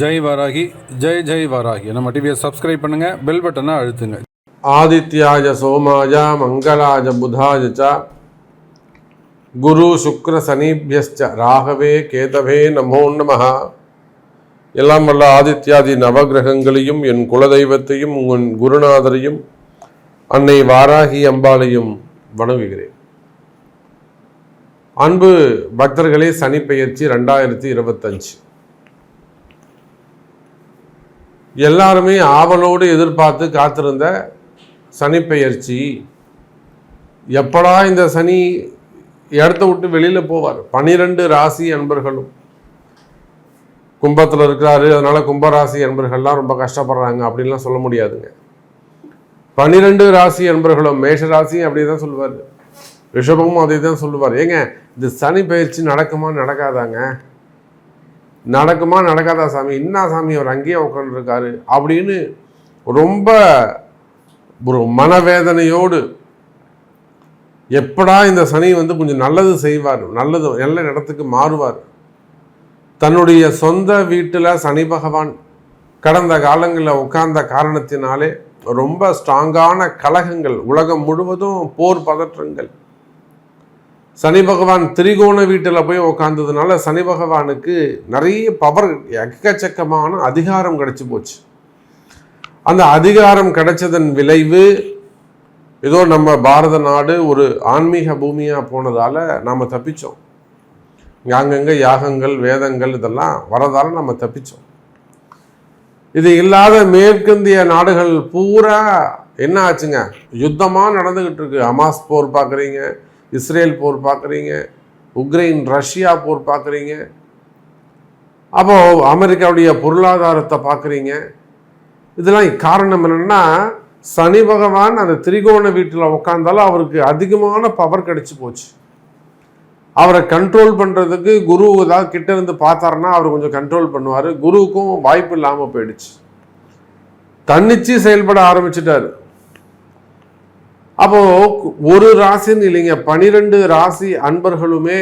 ஜெய் வாராகி ஜெய் ஜெய் வாராகி. நம்ம டிவியை சப்ஸ்கிரைப் பண்ணுங்க பெல் பட்டனை அழுத்துங்க. ஆதித்யாய சோமாய மங்களாய புதாய ச குரு சுக்ர சனிபியஸ்ச ராகவே கேதவே நமோ நம எல்லாம் வல்ல ஆதித்யாதி நவகிரகங்களையும் என் குலதெய்வத்தையும் உன் குருநாதரையும் அன்னை வாராகி அம்பாளையும் வணங்குகிறேன். அன்பு பக்தர்களே சனிப்பெயர்ச்சி ரெண்டாயிரத்தி இருபத்தஞ்சு. எல்லாருமே ஆவலோடு எதிர்பார்த்து காத்திருந்த சனிப்பெயர்ச்சி எப்படா இந்த சனி இடத்த விட்டு வெளியில் போவார்? பனிரெண்டு ராசி அன்பர்களும். கும்பத்தில் இருக்கிறாரு அதனால கும்பராசி அன்பர்கள்லாம் ரொம்ப கஷ்டப்படுறாங்க அப்படின்லாம் சொல்ல முடியாதுங்க. பனிரெண்டு ராசி அன்பர்களும் மேஷ ராசியும் அப்படி தான் சொல்லுவார். ரிஷபமும் அதே தான் சொல்லுவார். ஏங்க இந்த சனி பயிற்சி நடக்குமா நடக்காதாங்க? நடக்குமா நடக்காதா சாமி? இன்னா சாமி அவர் அங்கேயே உட்காந்துருக்காரு அப்படின்னு ரொம்ப ஒரு மனவேதனையோடு எப்படா இந்த சனி வந்து கொஞ்சம் நல்லது செய்வார் நல்லது நல்ல இடத்துக்கு மாறுவார். தன்னுடைய சொந்த வீட்டில் சனி பகவான் கடந்த காலங்களில் உட்கார்ந்த காரணத்தினாலே ரொம்ப ஸ்ட்ராங்கான கலகங்கள் உலகம் முழுவதும் போர் பதற்றங்கள். சனி பகவான் திரிகோண வீட்டில் போய் உக்காந்ததுனால சனி பகவானுக்கு நிறைய பவர் எக்கச்சக்கமான அதிகாரம் கிடைச்சி போச்சு. அந்த அதிகாரம் கிடைச்சதன் விளைவு ஏதோ நம்ம பாரத நாடு ஒரு ஆன்மீக பூமியாக போனதால் நாம் தப்பித்தோம் அங்கங்கே யாகங்கள் வேதங்கள் இதெல்லாம் வரதால் நம்ம தப்பித்தோம் இது இல்லாத மேற்கிந்திய நாடுகள் பூரா என்ன ஆச்சுங்க? யுத்தமாக நடந்துக்கிட்டு இருக்கு. அமாஸ் போர் பார்க்குறீங்க. இஸ்ரேல் போர் பார்க்குறீங்க உக்ரைன் ரஷ்யா போர் பார்க்குறீங்க. அப்போ அமெரிக்காவுடைய பொருளாதாரத்தை பார்க்குறீங்க. இதெல்லாம் காரணம் என்னென்னா சனி பகவான் அந்த திரிகோண வீட்டில் உட்காந்தாலும் அவருக்கு அதிகமான பவர் கிடைச்சி போச்சு. அவரை கண்ட்ரோல் பண்ணுறதுக்கு குரு ஏதாவது கிட்ட இருந்து பார்த்தாருன்னா அவர் கொஞ்சம் கண்ட்ரோல் பண்ணுவார். குருவுக்கும் வாய்ப்பு இல்லாமல் போயிடுச்சு. தன்னிச்சு செயல்பட ஆரம்பிச்சிட்டாரு. அப்போ ஒரு ராசின்னு இல்லைங்க பனிரெண்டு ராசி அன்பர்களுமே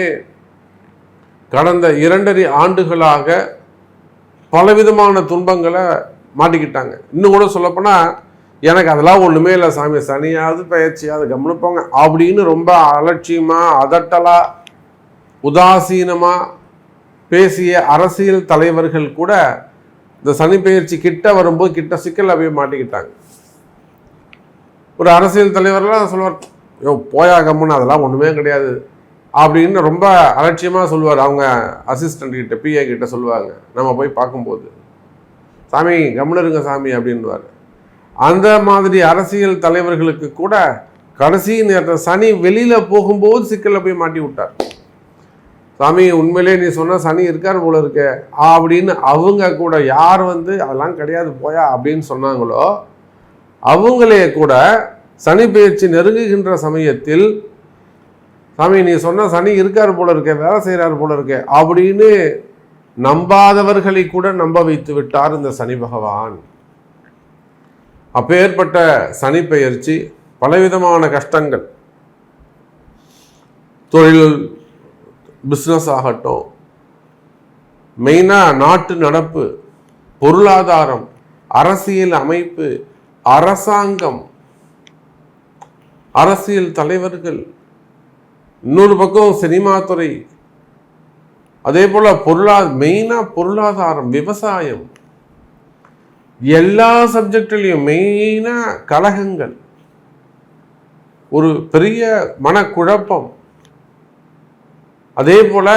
கடந்த இரண்டரை ஆண்டுகளாக பலவிதமான துன்பங்களை மாட்டிக்கிட்டாங்க. இன்னும் கூட சொல்லப்போனால் எனக்கு அதெல்லாம் ஒன்றுமே இல்லை சாமி சனியாவது பயிற்சியாவது கவனிப்போங்க அப்படின்னு ரொம்ப அலட்சியமாக அதட்டலாக உதாசீனமாக பேசிய அரசியல் தலைவர்கள் கூட இந்த சனி பயிற்சி கிட்ட வரும்போது கிட்ட சிக்கல் போய் மாட்டிக்கிட்டாங்க. ஒரு அரசியல் தலைவர்லாம் சொல்லுவார் ஐயோ போயா கம்முன்னு அதெல்லாம் ஒன்றுமே கிடையாது. அப்படின்னு ரொம்ப அலட்சியமாக சொல்லுவார். அவங்க அசிஸ்டண்ட் கிட்ட பிஏ கிட்ட சொல்லுவாங்க. நம்ம போய் பார்க்கும்போது சாமி கம்னருங்க சாமி அப்படின்வார் அந்த மாதிரி அரசியல் தலைவர்களுக்கு கூட கடைசி நேரத்தில் சனி வெளியில் போகும்போது சிக்கலில் போய் மாட்டி விட்டார். சாமி உண்மையிலே நீ சொன்ன சனி இருக்கார் போல இருக்க அப்படின்னு அவங்க கூட யார் வந்து அதெல்லாம் கிடையாது போயா அப்படின்னு சொன்னாங்களோ அவங்களே கூட சனி பயிற்சி நெருங்குகின்ற சமயத்தில் சாமி நீ சொன்ன சனி இருக்கார் போல இருக்க வேலை செய்கிறார் போல இருக்க அப்படின்னு நம்பாதவர்களை கூட நம்ப வைத்து விட்டார் இந்த சனி பகவான். அப்பேற்பட்ட சனி பயிற்சி பலவிதமான கஷ்டங்கள். தொழில் பிஸ்னஸ் ஆகட்டும். மெயினாக நாட்டு நடப்பு பொருளாதாரம் அரசியல் அமைப்பு அரசாங்கம் அரசியல் தலைவர்கள் இன்னொரு பக்கம் சினிமா துறை அதே போல பொருளா மெயினாக பொருளாதாரம் விவசாயம். எல்லா சப்ஜெக்ட்லையும் மெயினாக கழகங்கள். ஒரு பெரிய மனக்குழப்பம். அதே போல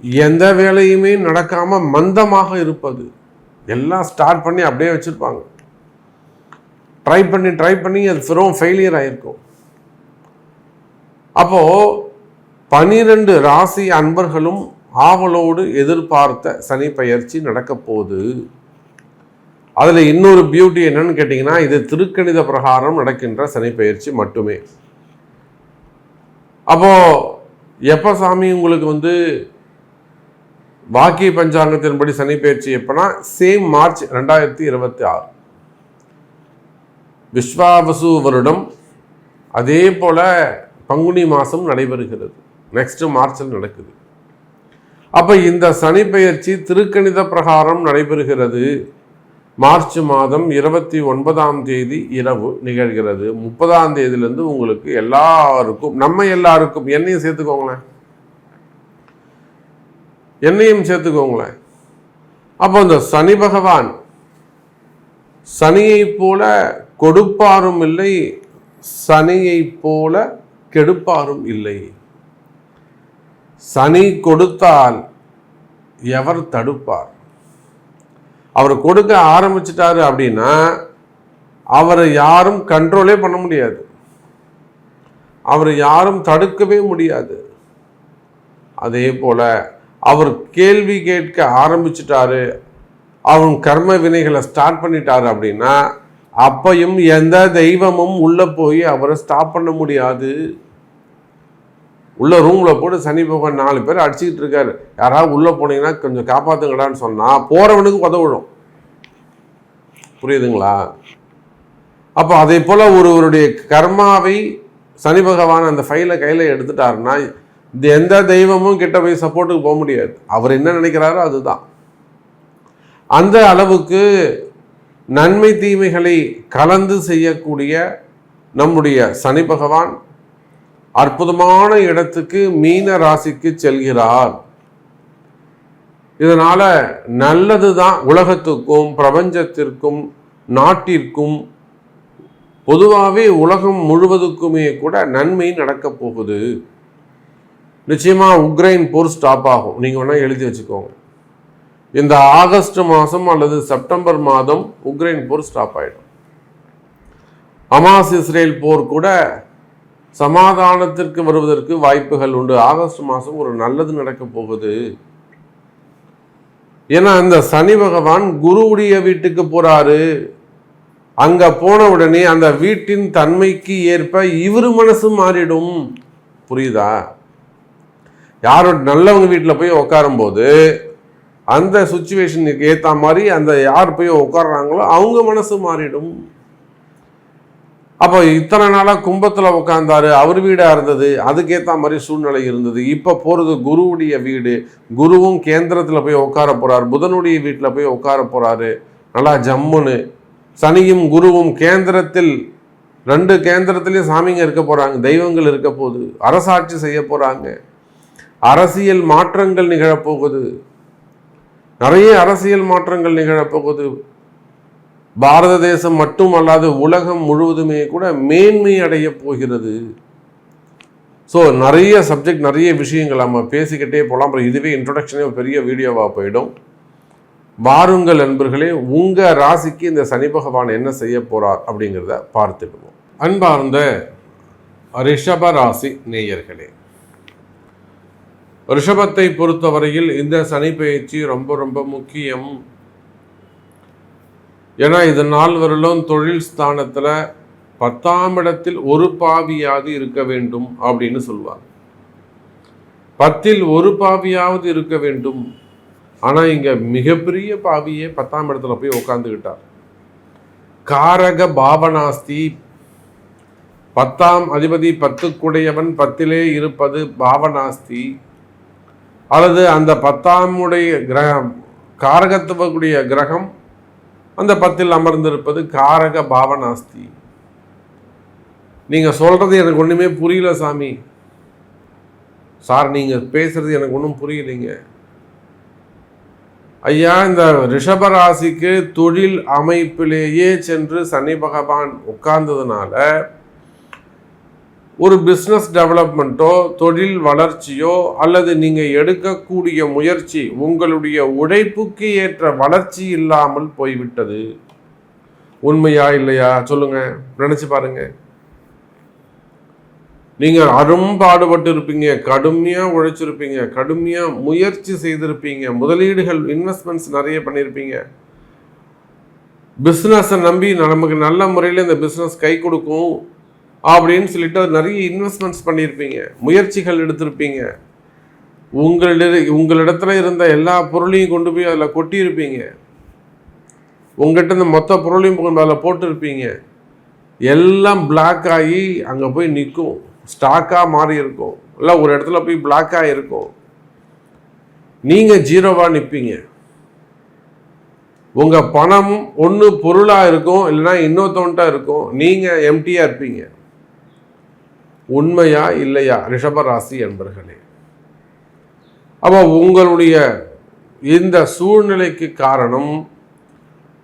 எந்த வேலையுமே நடக்காமல் மந்தமாக இருப்பது. எல்லாம் ஸ்டார்ட் பண்ணி அப்படியே வச்சுருப்பாங்க. ட்ரை பண்ணி ட்ரை பண்ணி அது வெறும் ஃபெயிலியர் ஆகிருக்கும் அப்போது பனிரெண்டு ராசி அன்பர்களும் ஆவலோடு எதிர்பார்த்த சனி பயிற்சி நடக்க போகுது. அதில் இன்னொரு பியூட்டி என்னன்னு கேட்டிங்கன்னா இது திருக்கணித பிரகாரம் நடக்கின்ற சனி பயிற்சி மட்டுமே. அப்போது எப்போ சாமி உங்களுக்கு வந்து வாக்கிய பஞ்சாங்கத்தின்படி சனி பயிற்சி எப்போனா சேம் மார்ச் ரெண்டாயிரத்தி இருபத்தி ஆறு. விஸ்வாவசு வருடம் அதே போல் பங்குனி மாதம் நடைபெறுகிறது. நெக்ஸ்ட் மார்ச்சில் நடக்குது. அப்போ இந்த சனி பெயர்ச்சி திருக்கணித பிரகாரம் நடைபெறுகிறது. மார்ச் மாதம் இருபத்தி ஒன்பதாம் தேதி இரவு நிகழ்கிறது. முப்பதாம் தேதியிலேருந்து உங்களுக்கு எல்லாருக்கும் நம்ம எல்லாருக்கும் என்னையும் சேர்த்துக்கோங்களேன். என்னையும் சேர்த்துக்கோங்களேன். அப்போ இந்த சனி பகவான் சனியைப் போல கொடுப்பாரும் இல்லை சனியைப் போல கெடுப்பாரும் இல்லை. சனி கொடுத்தால் எவர் தடுப்பார்? அவர் கொடுக்க ஆரம்பிச்சிட்டாரு அப்படின்னா அவரை யாரும் கண்ட்ரோலே பண்ண முடியாது. அவரை யாரும் தடுக்கவே முடியாது. அதே போல அவர் கேள்வி கேட்க ஆரம்பிச்சிட்டாரு அவன் கர்ம வினைகளை ஸ்டார்ட் பண்ணிட்டாரு அப்படின்னா அப்பையும் எந்த தெய்வமும் உள்ள போய் அவரை ஸ்டாப் பண்ண முடியாது. உள்ள ரூம்ல போட்டு சனி பகவான் நாலு பேர் அடிச்சுக்கிட்டு இருக்காரு. யாராவது உள்ள போனீங்கன்னா கொஞ்சம் காப்பாத்துங்கடான்னு சொன்னா போறவனுக்கு உதவிடும் புரியுதுங்களா? அப்போ அதே போல ஒருவருடைய கர்மாவை சனி பகவான் அந்த ஃபைலை கையில எடுத்துட்டாருன்னா இந்த எந்த தெய்வமும் கிட்ட போய் சப்போர்ட்டுக்கு போக முடியாது. அவர் என்ன நினைக்கிறாரோ அதுதான். அந்த அளவுக்கு நன்மை தீமைகளை கலந்து செய்யக்கூடிய நம்முடைய சனி பகவான் அற்புதமான இடத்துக்கு மீன ராசிக்கு செல்கிறார். இதனால் நல்லது தான் உலகத்துக்கும் பிரபஞ்சத்திற்கும் நாட்டிற்கும். பொதுவாகவே உலகம் முழுவதுக்குமே கூட நன்மை நடக்கப் போகுது. நிச்சயமாக உக்ரைன் போர் ஸ்டாப் ஆகும். நீங்கள் வேணால் எழுதி வச்சுக்கோங்க. இந்த ஆகஸ்ட் மாதம் அல்லது செப்டம்பர் மாதம் உக்ரைன் போர் ஸ்டாப் ஆகிடும் அமாஸ் இஸ்ரேல் போர் கூட சமாதானத்திற்கு வருவதற்கு வாய்ப்புகள் உண்டு. ஆகஸ்ட் மாதம் ஒரு நல்லது நடக்க போகுது. ஏன்னா அந்த சனி பகவான் குருவுடைய வீட்டுக்கு போறாரு. அங்க போன உடனே அந்த வீட்டின் தன்மைக்கு ஏற்ப இவர் மனசு மாறிடும். புரியுதா? யாரோட நல்லவங்க வீட்டில் போய் உட்காரும்போது அந்த சுச்சுவேஷனுக்கு ஏற்ற மாதிரி அந்த யார் போய் உட்காடுறாங்களோ அவங்க மனசு மாறிடும். அப்போ இத்தனை நாளாக கும்பத்தில் உட்காந்தாரு அவர் வீடாக இருந்தது அதுக்கேற்ற மாதிரி சூழ்நிலை இருந்தது. இப்போ போகிறது குருவுடைய வீடு குருவும் கேந்திரத்தில் போய் உட்கார போகிறார் புதனுடைய வீட்டில் போய் உட்கார போகிறாரு நல்லா ஜம்முன்னு. சனியும் குருவும் கேந்திரத்தில் ரெண்டு கேந்திரத்திலையும் சாமிங்க இருக்க போகிறாங்க தெய்வங்கள் இருக்க போகுது அரசாட்சி செய்ய போகிறாங்க அரசியல் மாற்றங்கள் நிகழப்போகுது. நிறைய அரசியல் மாற்றங்கள் நிகழப்போகுது பாரத தேசம் மட்டும் அல்லாது உலகம் முழுவதுமே கூட மேன்மை அடைய போகிறது. ஸோ நிறைய சப்ஜெக்ட் நிறைய விஷயங்கள் நம்ம பேசிக்கிட்டே போகலாம் அப்புறம் இதுவே இன்ட்ரொடக்ஷனே பெரிய வீடியோவாக போயிடும். வாருங்கள் நண்பர்களே உங்கள் ராசிக்கு இந்த சனி பகவான் என்ன செய்ய போகிறார் அப்படிங்கிறத பார்த்துடுவோம் அன்பார்ந்த ரிஷப ராசி நேயர்களே ரிஷபத்தை பொறுத்தவரையில் இந்த சனி பயிற்சி ரொம்ப ரொம்ப முக்கியம். ஏன்னா இது நால்வரிலும் தொழில் ஸ்தானத்தில் பத்தாம் இடத்தில் ஒரு பாவியாவது இருக்க வேண்டும் அப்படின்னு சொல்லுவாங்க பத்தில் ஒரு பாவியாவது இருக்க வேண்டும். ஆனால் இங்கே மிகப்பெரிய பாவியே பத்தாம் இடத்துல போய் உட்காந்துக்கிட்டார் காரக பாவனாஸ்தி பத்தாம் அதிபதி பத்துக்குடையவன் பத்திலே இருப்பது பாவனாஸ்தி அல்லது அந்த பத்தாமுடைய கிரகம் காரகத்துவக்கூடிய கிரகம் அந்த பத்தில் அமர்ந்திருப்பது காரக பாவனாஸ்தி நீங்கள் சொல்கிறது எனக்கு ஒன்றுமே புரியல சாமி. சார் நீங்கள் பேசுறது எனக்கு ஒன்றும் புரியலைங்க. ஐயா இந்த ரிஷபராசிக்கு தொழில் அமைப்பிலேயே சென்று சனி பகவான் உட்கார்ந்ததுனால ஒரு பிஸ்னஸ் டெவலப்மெண்ட்டோ தொழில் வளர்ச்சியோ அல்லது நீங்கள் எடுக்கக்கூடிய முயற்சி உங்களுடைய உழைப்புக்கு ஏற்ற வளர்ச்சி இல்லாமல் போய்விட்டது. உண்மையா இல்லையா? சொல்லுங்க. நினச்சி பாருங்க. நீங்கள் அரும்பாடுபட்டு இருப்பீங்க கடுமையாக உழைச்சிருப்பீங்க கடுமையாக முயற்சி செய்திருப்பீங்க முதலீடுகள் இன்வெஸ்ட்மெண்ட்ஸ் நிறைய பண்ணியிருப்பீங்க பிஸ்னஸை நம்பி நமக்கு நல்ல முறையில் இந்த பிஸ்னஸ் கை கொடுக்கும். அப்படின்னு சொல்லிட்டு நிறைய இன்வெஸ்ட்மெண்ட்ஸ் பண்ணியிருப்பீங்க. முயற்சிகள் எடுத்திருப்பீங்க. உங்களிட உங்களிடத்துல இருந்த எல்லா பொருளையும் கொண்டு போய் அதில் கொட்டியிருப்பீங்க. உங்கள்கிட்ட இந்த மொத்த பொருளையும் கொண்டு அதில் போட்டிருப்பீங்க. எல்லாம் பிளாக் ஆகி அங்கே போய் நிற்கும். ஸ்டாக்காக மாறி இருக்கும். இல்லை ஒரு இடத்துல போய் பிளாக்காக இருக்கும். நீங்கள் ஜீரோவாக நிற்பீங்க உங்கள் பணம் ஒன்று பொருளாக இருக்கும் இல்லைன்னா இன்னொருத்தவன்ட்டாக இருக்கும். நீங்கள் எம்டியாக இருப்பீங்க. உண்மையா இல்லையா? ரிஷபராசி என்பர்களே. அப்போ உங்களுடைய இந்த சூழ்நிலைக்கு காரணம்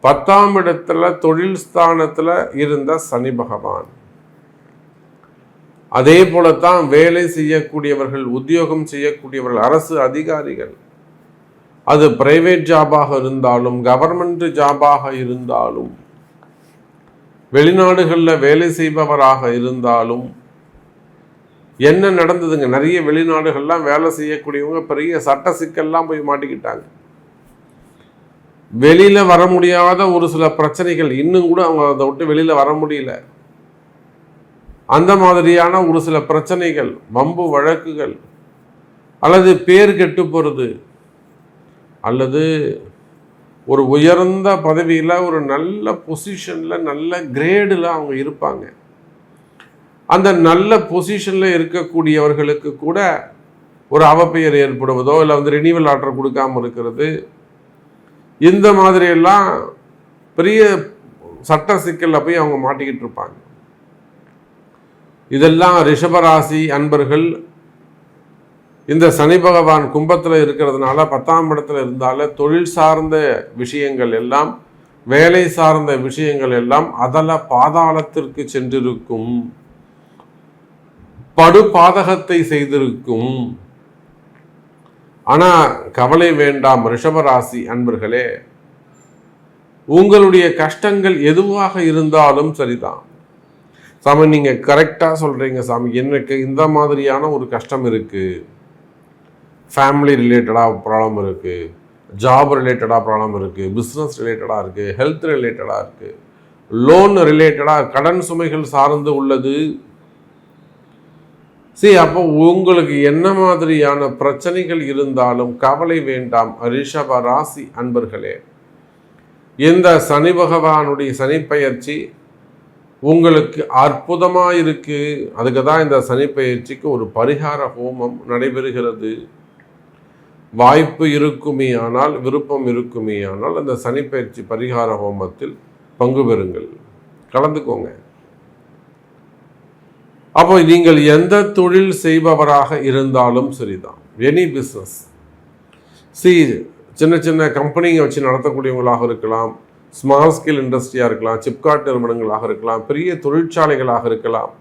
பத்தாம் இடத்துல தொழில் ஸ்தானத்தில் இருந்த சனி பகவான். அதே போலத்தான் வேலை செய்யக்கூடியவர்கள் உத்தியோகம் செய்யக்கூடியவர்கள் அரசு அதிகாரிகள். அது பிரைவேட் ஜாபாக இருந்தாலும் கவர்மெண்ட் ஜாபாக இருந்தாலும் வெளிநாடுகளில் வேலை செய்பவராக இருந்தாலும் என்ன நடந்ததுங்க? நிறைய வெளிநாடுகள்லாம் வேலை செய்யக்கூடியவங்க பெரிய சட்ட சிக்கல்லாம் போய் மாட்டிக்கிட்டாங்க. வெளியில் வர முடியாத ஒரு சில பிரச்சனைகள் இன்னும் கூட அவங்க அதை விட்டு வெளியில் வர முடியல. அந்த மாதிரியான ஒரு சில பிரச்சனைகள் வம்பு வழக்குகள் அல்லது பேர் கெட்டு போகிறது அல்லது ஒரு உயர்ந்த பதவியில் ஒரு நல்ல பொசிஷனில் நல்ல கிரேடில் அவங்க இருப்பாங்க. அந்த நல்ல பொசிஷனில் இருக்கக்கூடியவர்களுக்கு கூட ஒரு அவப்பெயர் ஏற்படுவதோ இல்லை வந்து ரினியூவல் ஆர்டர் கொடுக்காம இருக்கிறது. இந்த மாதிரியெல்லாம் பெரிய சட்ட சிக்கலில் போய் அவங்க மாட்டிக்கிட்டு இருப்பாங்க. இதெல்லாம் ரிஷபராசி அன்பர்கள் இந்த சனி பகவான் கும்பத்தில் இருக்கிறதுனால பத்தாம் இடத்துல இருந்தால தொழில் சார்ந்த விஷயங்கள் எல்லாம் வேலை சார்ந்த விஷயங்கள் எல்லாம் அதல பாதாளத்திற்கு சென்றிருக்கும். படுபாதகத்தை செய்திருக்கும். ஆனா கவலை வேண்டாம் ரிஷபராசி அன்பர்களே. உங்களுடைய கஷ்டங்கள் எதுவாக இருந்தாலும் சரிதான். சாமி நீங்க கரெக்டா சொல்றீங்க சாமி. எனக்கு இந்த மாதிரியான ஒரு கஷ்டம் இருக்கு. ஃபேமிலி ரிலேட்டடாக ப்ராப்ளம் இருக்குது ஜாப் ரிலேட்டடாக ப்ராப்ளம் இருக்குது பிஸ்னஸ் ரிலேட்டடாக இருக்குது ஹெல்த் ரிலேட்டடாக இருக்குது லோன் ரிலேட்டடாக கடன் சுமைகள் சார்ந்து உள்ளது. சரி அப்போ உங்களுக்கு என்ன மாதிரியான பிரச்சனைகள் இருந்தாலும் கவலை வேண்டாம் ரிஷப ராசி அன்பர்களே. இந்த சனி பகவானுடைய சனி பயிற்சி உங்களுக்கு அற்புதமாக இருக்கு அதுக்கு தான் இந்த சனி பயிற்சிக்கு ஒரு பரிகார ஹோமம் நடைபெறுகிறது. வாய்ப்பு இருக்குமே ஆனால் விருப்பம் இருக்குமே ஆனால் அந்த சனிப்பயிற்சி பரிகார ஹோமத்தில் பங்கு பெறுங்கள். கலந்துக்கோங்க. அப்போ நீங்கள் எந்த தொழில் செய்பவராக இருந்தாலும் சரிதான். எனி பிஸ்னஸ் சி சின்ன சின்ன கம்பெனிங்க வச்சு நடத்தக்கூடியவங்களாக இருக்கலாம். ஸ்மால் ஸ்கேல் இண்டஸ்ட்ரியாக இருக்கலாம். சிப்காட் நிறுவனங்களாக இருக்கலாம். பெரிய தொழிற்சாலைகளாக இருக்கலாம்.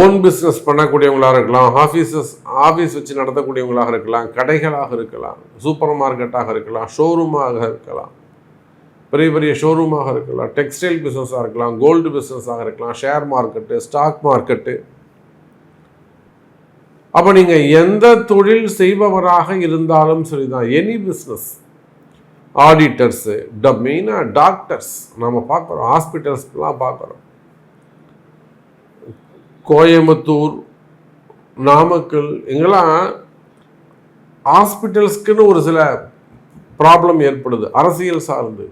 ஓன் பிஸ்னஸ் பண்ணக்கூடியவங்களாக இருக்கலாம். ஆஃபீஸஸ் ஆஃபீஸ் வச்சு நடத்தக்கூடியவங்களாக இருக்கலாம். கடைகளாக இருக்கலாம். சூப்பர் மார்க்கெட்டாக இருக்கலாம். ஷோரூமாக இருக்கலாம். பெரிய பெரிய ஷோரூமாக இருக்கலாம் டெக்ஸ்டைல் பிஸ்னஸாக இருக்கலாம் கோல்டு பிஸ்னஸாக இருக்கலாம் ஷேர் மார்க்கெட்டு ஸ்டாக் மார்க்கெட்டு அப்போ நீங்கள் எந்த தொழில் செய்பவராக இருந்தாலும் சரிதான். எனி பிஸ்னஸ் ஆடிட்டர்ஸு ட மெயினாக டாக்டர்ஸ் நம்ம பார்க்குறோம் ஹாஸ்பிட்டல்ஸ்லாம் பார்க்குறோம் கோயம்புத்தூர் நாமக்கல் இங்கெல்லாம் ஹாஸ்பிட்டல்ஸ்க்குன்னு ஒரு சில ப்ராப்ளம் ஏற்படுது. அரசியல் சார்ந்து.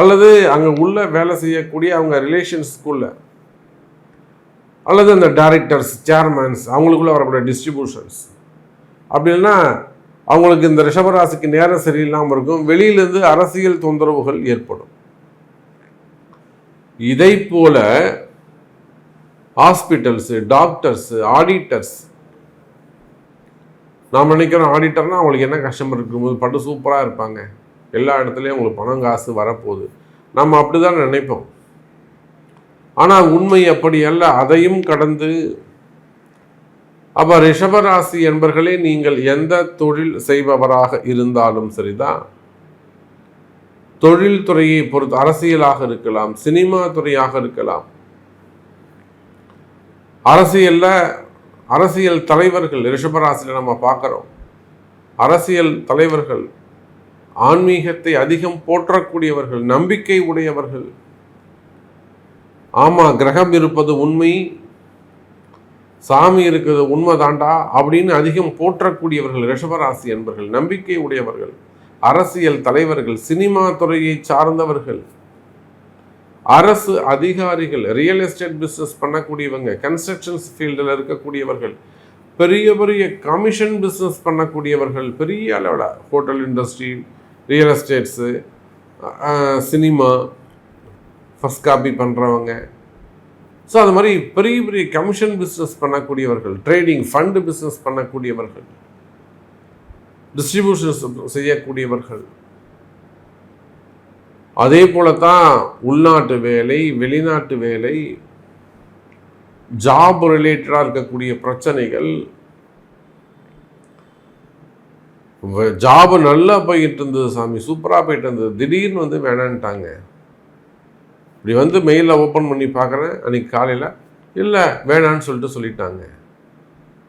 அல்லது அங்கே உள்ள வேலை செய்யக்கூடிய அவங்க ரிலேஷன்ஸ்குள்ள அல்லது அந்த டைரக்டர்ஸ் சேர்மேன்ஸ் அவங்களுக்குள்ள வரக்கூடிய டிஸ்ட்ரிபியூஷன்ஸ் அப்படி இல்லைன்னா அவங்களுக்கு இந்த ரிஷபராசிக்கு நேரம் சரியில்லாமல் இருக்கும். வெளியிலேருந்து அரசியல் தொந்தரவுகள் ஏற்படும். இதை போல ஹாஸ்பிட்டல்ஸு டாக்டர்ஸு ஆடிட்டர்ஸ் நாம் நினைக்கிறோம் ஆடிட்டர்னால் அவங்களுக்கு என்ன கஷ்டம் இருக்கும்போது பட்டு சூப்பராக இருப்பாங்க. எல்லா இடத்துலையும் உங்களுக்கு பணம் காசு வரப்போகுது. நம்ம அப்படி தான் நினைப்போம். ஆனால் உண்மை அப்படி அல்ல. அதையும் கடந்து அப்போ ரிஷபராசி என்பர்களே நீங்கள் எந்த தொழில் செய்பவராக இருந்தாலும் சரிதான் தொழில்துறையை பொறுத்து அரசியலாக இருக்கலாம் சினிமா துறையாக இருக்கலாம். அரசியல்ல அரசியல் தலைவர்கள் ரிஷபராசியில் நம்ம பார்க்குறோம். அரசியல் தலைவர்கள் ஆன்மீகத்தை அதிகம் போற்றக்கூடியவர்கள் நம்பிக்கை உடையவர்கள். ஆமா கிரகம் இருப்பது உண்மை சாமி இருக்கிறது உண்மைதாண்டா அப்படின்னு அதிகம் போற்றக்கூடியவர்கள் ரிஷபராசி என்பர்கள் நம்பிக்கை உடையவர்கள் அரசியல் தலைவர்கள் சினிமா துறையை சார்ந்தவர்கள். அரசு அதிகாரிகள் ரியல் எஸ்டேட் பிஸ்னஸ் பண்ணக்கூடியவங்க கன்ஸ்ட்ரக்ஷன்ஸ் ஃபீல்டில் இருக்கக்கூடியவர்கள் பெரிய பெரிய கமிஷன் பிஸ்னஸ் பண்ணக்கூடியவர்கள் பெரிய அளவில் hotel industry real estates cinema first copy பண்ணுறவங்க ஸோ அது மாதிரி பெரிய பெரிய கமிஷன் பிஸ்னஸ் பண்ணக்கூடியவர்கள் ட்ரேடிங் ஃபண்டு பிஸ்னஸ் பண்ணக்கூடியவர்கள் டிஸ்ட்ரிபியூஷன்ஸ் செய்யக்கூடியவர்கள். அதே போல தான் உள்நாட்டு வேலை வெளிநாட்டு வேலை ஜாப் ரிலேட்டடாக இருக்கக்கூடிய பிரச்சனைகள் ஜாபு நல்லா போய்கிட்டு இருந்தது சாமி சூப்பராக போயிட்டு இருந்தது திடீர்னு வந்து வேணான்ட்டாங்க. இப்படி வந்து மெயிலில் ஓப்பன் பண்ணி பார்க்குறேன் அன்றைக்கி காலையில் இல்லை வேணான்னு சொல்லிட்டு சொல்லிட்டாங்க.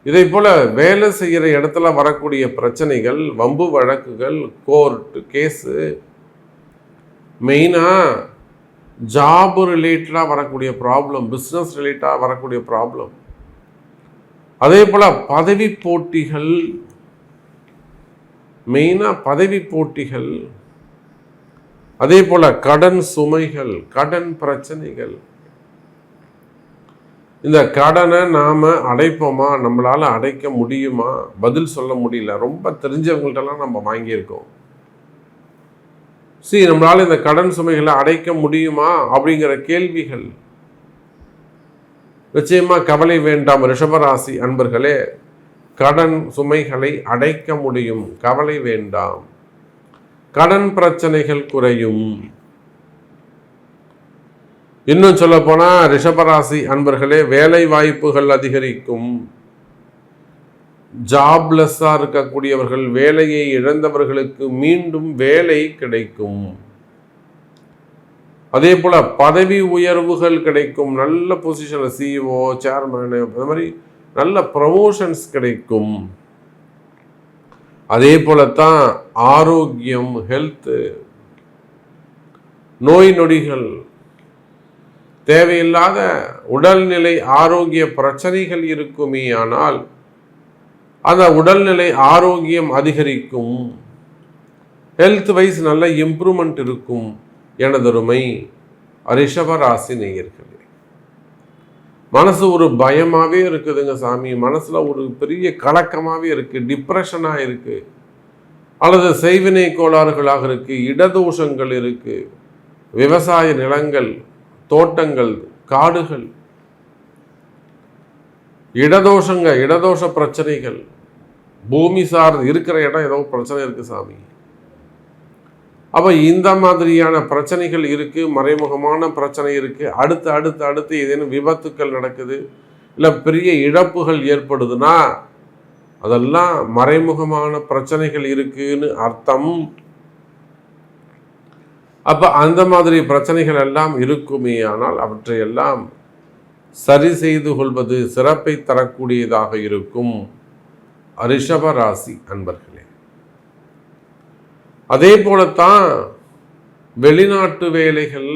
இதே போல் வேலை செய்கிற இடத்துல வரக்கூடிய பிரச்சனைகள் வம்பு வழக்குகள் கோர்ட்டு கேஸு மெயினாக ஜாப் ரிலேட்டடாக வரக்கூடிய ப்ராப்ளம் பிஸ்னஸ் ரிலேட்டாக வரக்கூடிய ப்ராப்ளம் அதே போல் பதவி போட்டிகள் மெயினாக பதவி போட்டிகள் அதே போல் கடன் சுமைகள் கடன் பிரச்சனைகள். இந்த கடனை நாம் அடைப்போமா? நம்மளால் அடைக்க முடியுமா? பதில் சொல்ல முடியல. ரொம்ப தெரிஞ்சவங்கள்ட்டலாம் நம்ம வாங்கியிருக்கோம். சரி நம்மளால் இந்த கடன் சுமைகளை அடைக்க முடியுமா? அப்படிங்கிற கேள்விகள். நிச்சயமா கவலை வேண்டாம் ரிஷபராசி அன்பர்களே. கடன் சுமைகளை அடைக்க முடியும். கவலை வேண்டாம். கடன் பிரச்சனைகள் குறையும். இன்னும் சொல்ல போனா ரிஷபராசி அன்பர்களே வேலை வாய்ப்புகள் அதிகரிக்கும். ஜாப்லெஸ்ஸாக இருக்கக்கூடியவர்கள் வேலையை இழந்தவர்களுக்கு மீண்டும் வேலை கிடைக்கும். அதே போல் பதவி உயர்வுகள் கிடைக்கும். நல்ல பொசிஷனில் சிஇஓ சேர்மேனு அந்த மாதிரி நல்ல ப்ரமோஷன்ஸ் கிடைக்கும். அதே போலத்தான் ஆரோக்கியம் ஹெல்த்து நோய் நொடிகள் தேவையில்லாத உடல்நிலை ஆரோக்கிய பிரச்சனைகள் இருக்குமே ஆனால் அந்த உடல்நிலை ஆரோக்கியம் அதிகரிக்கும். ஹெல்த் வைஸ் நல்ல இம்ப்ரூவ்மெண்ட் இருக்கும் எனதொருமை ரிஷபராசி நேயர்களே. மனசு ஒரு பயமாகவே இருக்குதுங்க சாமி. மனசில் ஒரு பெரிய கலக்கமாகவே இருக்குது டிப்ரெஷனாக இருக்குது அல்லது செய்வினை கோளாறுகளாக இருக்குது இடதோஷங்கள் இருக்குது விவசாய நிலங்கள் தோட்டங்கள் காடுகள். இடதோஷங்க இடதோஷ பிரச்சனைகள். பூமி சார் இருக்கிற இடம் ஏதோ பிரச்சனை இருக்குது சாமி. அப்போ இந்த மாதிரியான பிரச்சனைகள் இருக்குது மறைமுகமான பிரச்சனை இருக்குது அடுத்து அடுத்து அடுத்து ஏதேனும் விபத்துக்கள் நடக்குது இல்லை பெரிய இழப்புகள் ஏற்படுதுன்னா அதெல்லாம் மறைமுகமான பிரச்சனைகள் இருக்குன்னு அர்த்தம். அப்போ அந்த மாதிரி பிரச்சனைகள் எல்லாம் இருக்குமே ஆனால் அவற்றையெல்லாம் சரி செய்து கொள்வது சிறப்பை தரக்கூடியதாக இருக்கும். ரிஷபராசி அன்பர்களே. அதே போலத்தான் வெளிநாட்டு வேலைகள்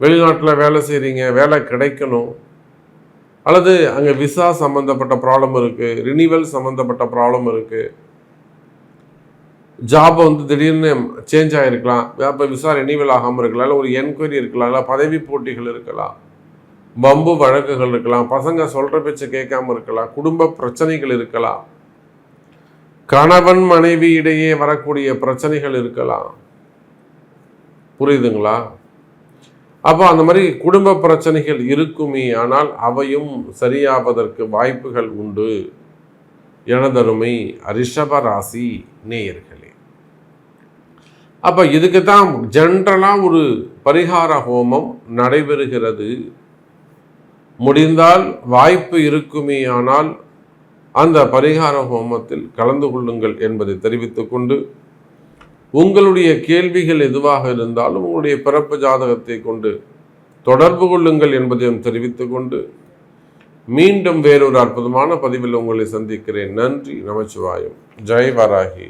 வெளிநாட்டில் வேலை செய்கிறீங்க வேலை கிடைக்கணும் அல்லது அங்கே விசா சம்மந்தப்பட்ட ப்ராப்ளம் இருக்குது ரினிவல் சம்மந்தப்பட்ட ப்ராப்ளம் இருக்குது ஜாப் வந்து திடீர்னு சேஞ்ச் ஆகிருக்கலாம் அப்போ விசா ரினிவல் ஆகாமல் இருக்கலாம். இல்லை ஒரு என்கொயரி இருக்கலாம். இல்லை பதவி போட்டிகள் இருக்கலாம். பம்பு வழக்குகள் இருக்கலாம். பசங்க சொல்கிற பேச்சை கேட்காம இருக்கலாம். குடும்ப பிரச்சனைகள் இருக்கலாம். கணவன் மனைவி இடையே வரக்கூடிய பிரச்சனைகள் இருக்கலாம். புரியுதுங்களா? அப்போ அந்த மாதிரி குடும்ப பிரச்சனைகள் இருக்குமே ஆனால் அவையும் சரியாவதற்கு வாய்ப்புகள் உண்டு. எனதருமை ரிஷப ராசி நேயர்களே. அப்போ இதுக்கு தான் ஜென்ரலாக ஒரு பரிகார ஹோமம் நடைபெறுகிறது. முடிந்தால் வாய்ப்பு இருக்குமே ஆனால் அந்த பரிகார ஹோமத்தில் கலந்து கொள்ளுங்கள் என்பதை தெரிவித்துக்கொண்டு உங்களுடைய கேள்விகள் எதுவாக இருந்தாலும் உங்களுடைய பிறப்பு ஜாதகத்தை கொண்டு தொடர்பு கொள்ளுங்கள் என்பதையும் தெரிவித்துக்கொண்டு மீண்டும் வேறொரு அற்புதமான பதிவில் உங்களை சந்திக்கிறேன். நன்றி. நமச்சிவாயம். ஜெய் வராகி.